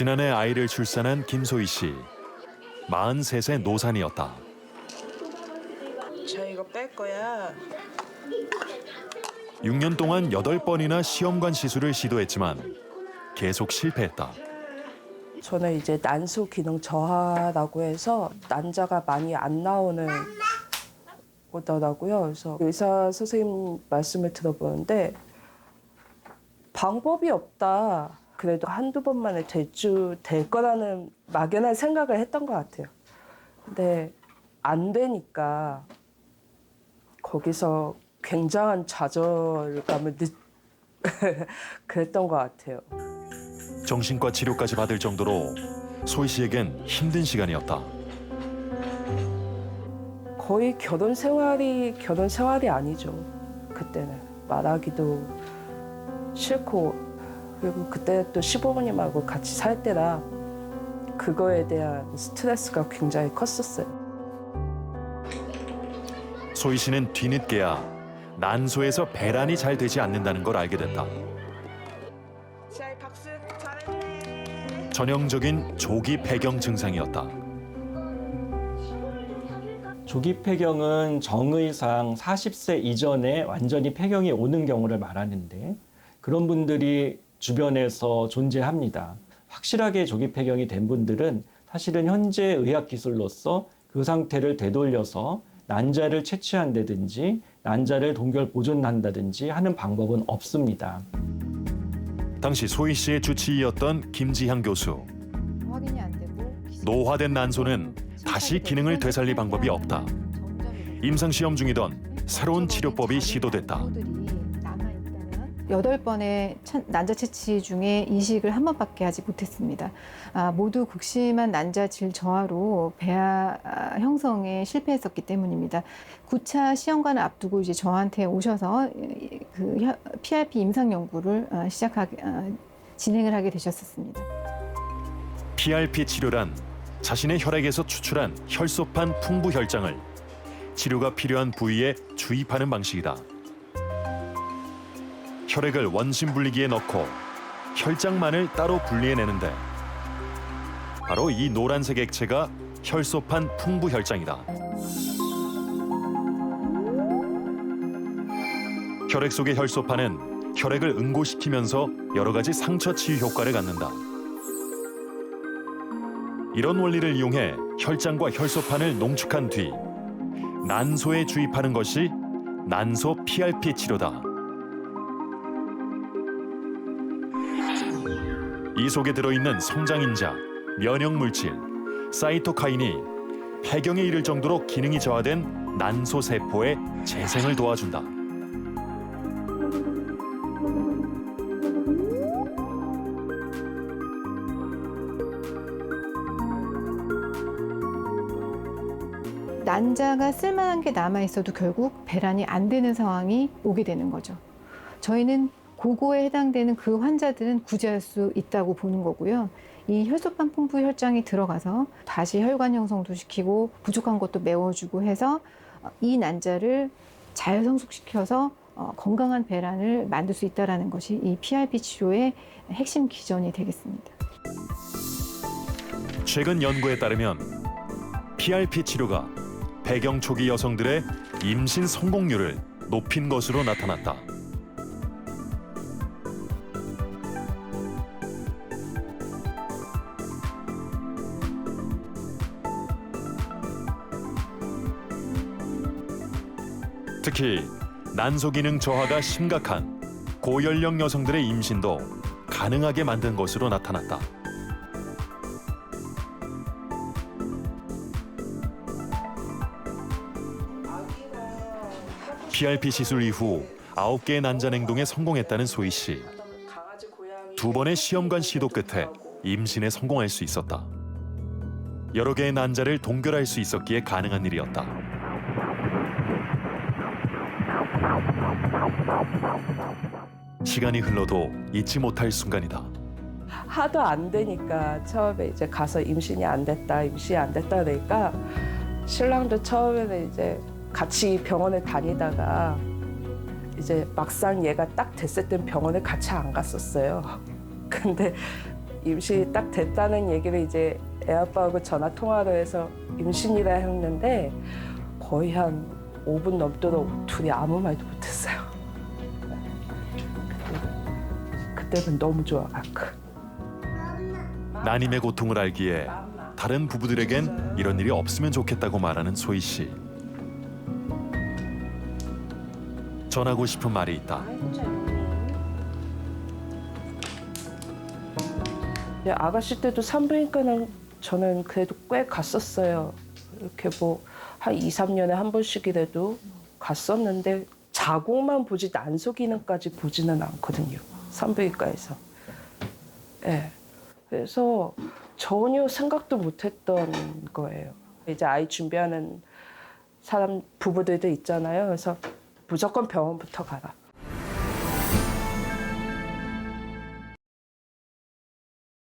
지난해 아이를 출산한 김소희 씨. 43세 노산이었다. 자 이거 뺄 거야. 6년 동안 8번이나 시험관 시술을 시도했지만 계속 실패했다. 저는 이제 난소 기능 저하라고 해서 난자가 많이 안 나오는 거더라고요. 그래서 의사 선생님 말씀을 들어보는데 방법이 없다. 그래도 한두 번만에 될줄 될 거라는 막연한 생각을 했던 것 같아요. 근데 안 되니까 거기서 굉장한 좌절감을 느... 그랬던 것 같아요. 정신과 치료까지 받을 정도로 소희 씨에겐 힘든 시간이었다. 거의 결혼 생활이 결혼 생활이 아니죠. 그때는 말하기도 싫고 그리고 그때 또 시부모님하고 같이 살 때라 그거에 대한 스트레스가 굉장히 컸었어요. 소희 씨는 뒤늦게야 난소에서 배란이 잘 되지 않는다는 걸 알게 됐다. 자 박수 잘했네. 전형적인 조기 폐경 증상이었다. 조기 폐경은 정의상 40세 이전에 완전히 폐경이 오는 경우를 말하는데 그런 분들이 주변에서 존재합니다. 확실하게 조기 폐경이 된 분들은 사실은 현재 의학 기술로서 그 상태를 되돌려서 난자를 채취한다든지 난자를 동결 보존한다든지 하는 방법은 없습니다. 당시 소희 씨의 주치의였던 김지향 교수. 확인이 안 되고 노화된 난소는 다시 기능을 되살릴 방법이 없다. 임상 시험 중이던 새로운 치료법이 시도됐다. 여덟 번의 천- 난자 채취 중에 이식을 한 번밖에 하지 못했습니다. 아, 모두 극심한 난자 질 저하로 배아 아, 형성에 실패했었기 때문입니다. 9차 시험관을 앞두고 이제 저한테 오셔서 이- 그 혀- PRP 임상 연구를 아, 시작하게 아, 진행을 하게 되셨었습니다. PRP 치료란 자신의 혈액에서 추출한 혈소판 풍부 혈장을 치료가 필요한 부위에 주입하는 방식이다. 혈액을 원심 분리기에 넣고 혈장만을 따로 분리해내는데 바로 이 노란색 액체가 혈소판 풍부 혈장이다. 혈액 속의 혈소판은 혈액을 응고시키면서 여러 가지 상처 치유 효과를 갖는다. 이런 원리를 이용해 혈장과 혈소판을 농축한 뒤 난소에 주입하는 것이 난소 PRP 치료다. 이 속에 들어있는 성장인자, 면역 물질, 사이토카인이 폐경에 이를 정도로 기능이 저하된 난소 세포의 재생을 도와준다. 난자가 쓸만한 게 남아 있어도 결국 배란이 안 되는 상황이 오게 되는 거죠. 저희는 고거에 해당되는 그 환자들은 구제할 수 있다고 보는 거고요. 이 혈소판 풍부 혈장이 들어가서 다시 혈관 형성도 시키고 부족한 것도 메워주고 해서 어, 이 난자를 잘 성숙시켜서 어, 건강한 배란을 만들 수 있다는 것이 이 PRP 치료의 핵심 기전이 되겠습니다. 최근 연구에 따르면 PRP 치료가 배경 초기 여성들의 임신 성공률을 높인 것으로 나타났다. 특히 난소 기능 저하가 심각한 고연령 여성들의 임신도 가능하게 만든 것으로 나타났다. PRP 시술 이후 아홉 개의 난자 냉동에 성공했다는 소희 씨. 두 번의 시험관 시도 끝에 임신에 성공할 수 있었다. 여러 개의 난자를 동결할 수 있었기에 가능한 일이었다. 시간이 흘러도 잊지 못할 순간이다. 하도 안 되니까 처음에 이제 가서 임신이 안 됐다, 임신이 안 됐다 그러니까 신랑도 처음에는 이제 같이 병원에 다니다가 이제 막상 얘가 딱 됐을 땐 병원에 같이 안 갔었어요. 근데 임신이 딱 됐다는 얘기를 이제 애 아빠하고 전화 통화로 해서 임신이라 했는데 거의 한 5분 넘도록 둘이 아무 말도 못했어요. 때는 너무 좋아갖고. 난임의 고통을 알기에 다른 부부들에겐 이런 일이 없으면 좋겠다고 말하는 소희 씨. 전하고 싶은 말이 있다. 이제 아가씨 때도 산부인과는 저는 그래도 꽤 갔었어요. 이렇게 뭐 한 2, 3년에 한 번씩이라도 갔었는데 자궁만 보지 난소 기능까지 보지는 않거든요. 산부인과에서. 예. 그래서 전혀 생각도 못 했던 거예요. 이제 아이 준비하는 사람 부부들도 있잖아요. 그래서 무조건 병원부터 가라.